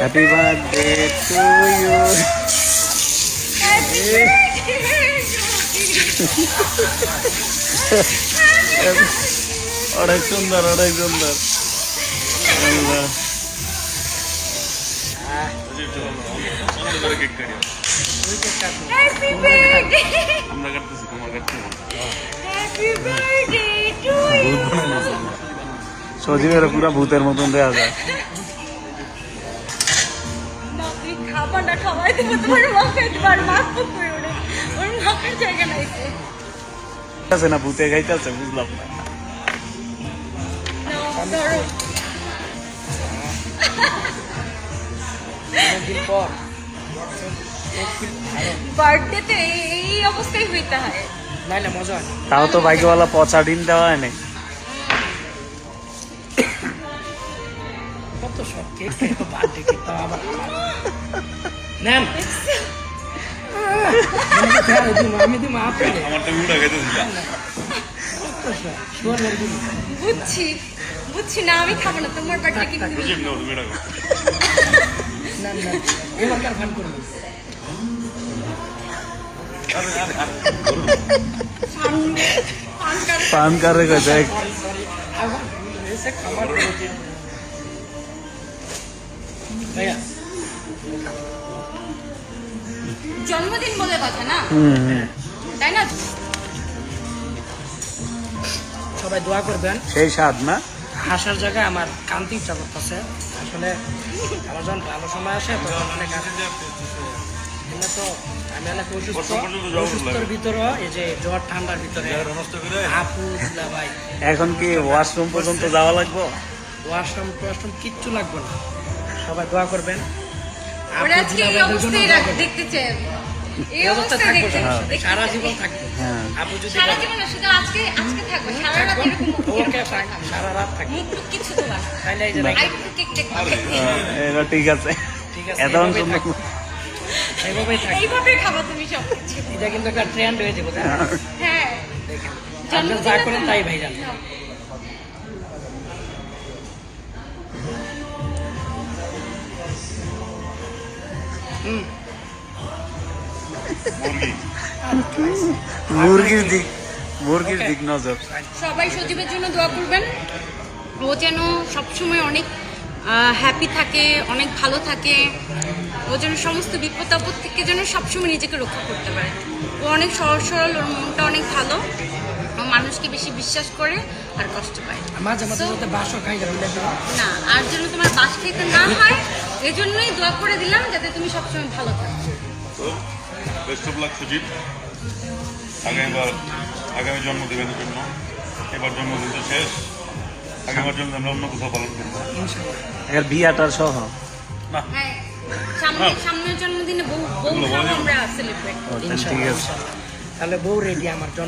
Happy birthday to you অনেক সুন্দর অনেক সুন্দর। আমরা কাটতেছি তোমার কাটতে হ্যাপি বার্থডে টু ভূত বানানো সজীবের পুরা ভূতের মতন দেওয়া যায়। না খাওয়াই দেবো তোমার মাকে তোমার মা করে ওরে ওর মাকের জায়গা নাই। আছে না ভূতে খাইতেছে বুঝলাম না। ধরো। অনেকদিন পর। বার্থডেতে এই- এই অবস্থায় হইতে হয়। নাইলে মজা তাও তো বাইকওয়ালা পচা ডিম দেওয়া হয় নাই। কত শখ কেক খেতো বার্থডে কেক তাও আবার নেন। আমি আমারটা উড়া বুঝছি বুঝছি না আমি খাব না তোমার বার্থডে কি তুমি বুঝিম না তুমি এটা করো। না না এবার কার ফান করব? পান কারে জন্মদিন বলে কথা না। তাই না? সবাই দোয়া করবেন। সেই স্বাদ না? হাসার জায়গায় আমার কান্তি ইচ্ছা করতেছে। আসলে আমার যখন ভালো সময় আসে তখন অনেক এমনি তো আমি অনেক অসুস্থ। জ্বর অসুস্থর। ভিতরে এই যে জ্বর ঠান্ডার ভিতরে। আপু ভাই। এখন কি ওয়াশরুম পর্যন্ত যাওয়া লাগবো? ওয়াশরুম টোয়াশরুম কিচ্ছু লাগবে না। সবাই দোয়া করবেন। দেখতে চাই এই দেখতে সারা-। জীবন থাকব। হ্যাঁ। আপু যদি সারা জীবন শুধু আজকে আজকে থাকব সারা রাত থাকব, এরকম মুখ ওকে সারা রাত থাকব। মুখ কিছু তো না তাইলে এই যে বাহ। কেক দেখব এটা ঠিক আছে। ঠিক আছে এত সুন্দর এইভাবেই থাকব এইভাবে খাব তুমি সব এটা কিন্তু একটা ট্রেন্ড হয়ে যাবে হ্যাঁ। দেখেন। যা করেন তাই ভাই মুরগির দিক মুরগির দিক নজর। সবাই সজীবের জন্য দোয়া করবেন। ও যেন সবসময় অনেক হ্যাপি থাকে অনেক ভালো থাকে। ও যেন সমস্ত বিপদ আপদ থেকে যেন সবসময় নিজেকে রক্ষা করতে পারে। ও অনেক সহজ সরল ওর মনটা অনেক ভালো। ও মানুষকে বেশি বিশ্বাস করে আর কষ্ট পায়। মাঝে মাঝে বাসও খাই না আর যেন তোমার বাস খেতে না হয় এজন্যই দোয়া করে দিলাম যাতে তুমি সবসময় ভালো থাকো। তো বেস্ট অফ লাক সুজিত। আগামীবার আগামী জন্মদিনের জন্য এবার জন্মদিন তো শেষ। আগামীবার জন্য আমরা অন্য কোথাও পালন করব। ইনশাআল্লাহ। এর বিয়াটার সহ। না। হ্যাঁ সামনে সামনের জন্মদিনে বউ। আমরা সেলিব্রেট ঠিক আছে। তাহলে বউ রেডি আমার জন্য